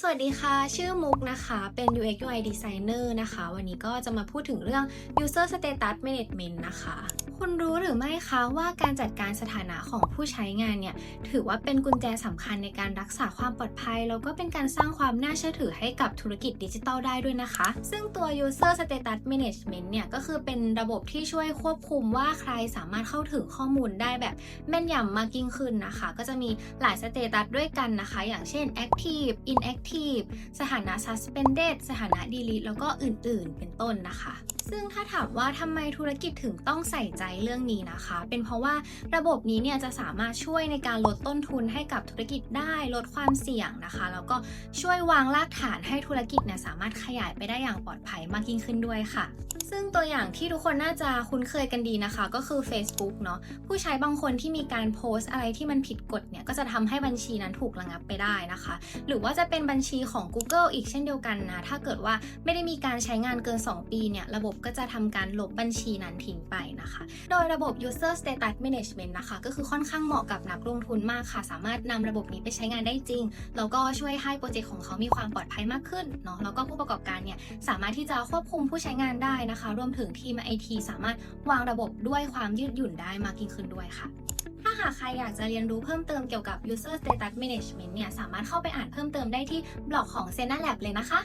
สวัสดีค่ะ ชื่อมุกนะคะ เป็น UX UI Designer นะคะ วันนี้ก็จะมาพูดถึงเรื่อง User Status Management นะคะ คุณรู้หรือไม่คะว่าการจัดการสถานะของผู้ใช้งานเนี่ยถือว่าเป็นกุญแจสำคัญในการรักษาความปลอดภัย แล้วก็เป็นการสร้างความน่าเชื่อถือให้กับธุรกิจดิจิทัลได้ด้วยนะคะ ซึ่งตัว User Status Management เนี่ยก็คือเป็นระบบที่ช่วยควบคุมว่าใครสามารถเข้าถึงข้อมูลได้แบบแม่นยำมากยิ่งขึ้นนะคะ ก็จะมีหลายสเตตัสด้วยกันนะคะ อย่างเช่น Active Inactive สถานะ suspended สถานะ delete แล้วก็อื่น ๆ เป็นต้นนะคะ ซึ่งถ้าถามว่าทำไมธุรกิจถึงต้องใส่ใจเรื่องนี้นะคะ เป็นเพราะว่าระบบนี้เนี่ยจะสามารถช่วยในการลดต้นทุนให้กับธุรกิจได้ลดความเสี่ยงนะคะ แล้วก็ช่วยวางรากฐานให้ธุรกิจเนี่ยสามารถขยายไปได้อย่างปลอดภัยมากยิ่งขึ้นด้วยค่ะ ซึ่งตัวอย่างที่ทุกคนน่าจะคุ้นเคยกันดีนะคะ ก็คือ Facebook เนาะผู้ใช้บางคนที่มีการโพสต์อะไรที่มันผิดกฎเนี่ย ก็จะทำให้บัญชีนั้นถูกระงับไปได้นะคะ หรือว่าจะเป็นบัญชีของ Google อีกเช่นเดียวกันนะ ถ้าเกิดว่าไม่ได้มีการใช้งานเกิน 2 ปีเนี่ย ระบบก็จะทำการลบบัญชีนั้นทิ้งไปนะคะ โดยระบบ User Status Management นะคะ ก็คือค่อนข้างเหมาะกับนักลงทุนมากค่ะ สามารถนำระบบนี้ไปใช้งานได้จริง แล้วก็ช่วยให้โปรเจกต์ของเขามีความปลอดภัยมากขึ้นเนาะ แล้วก็ผู้ประกอบการเนี่ยสามารถที่จะควบคุมผู้ใช้งานได้นะคะรวมถึงทีมไอทีสามารถวางระบบด้วยความยืดหยุ่นได้มากยิ่งขึ้นด้วยค่ะถ้าหากใครอยากจะเรียนรู้เพิ่มเติมเกี่ยวกับ User Status Management เนี่ยสามารถเข้าไปอ่านเพิ่มเติมได้ที่บล็อกของ s e n a Lab เลยนะคะ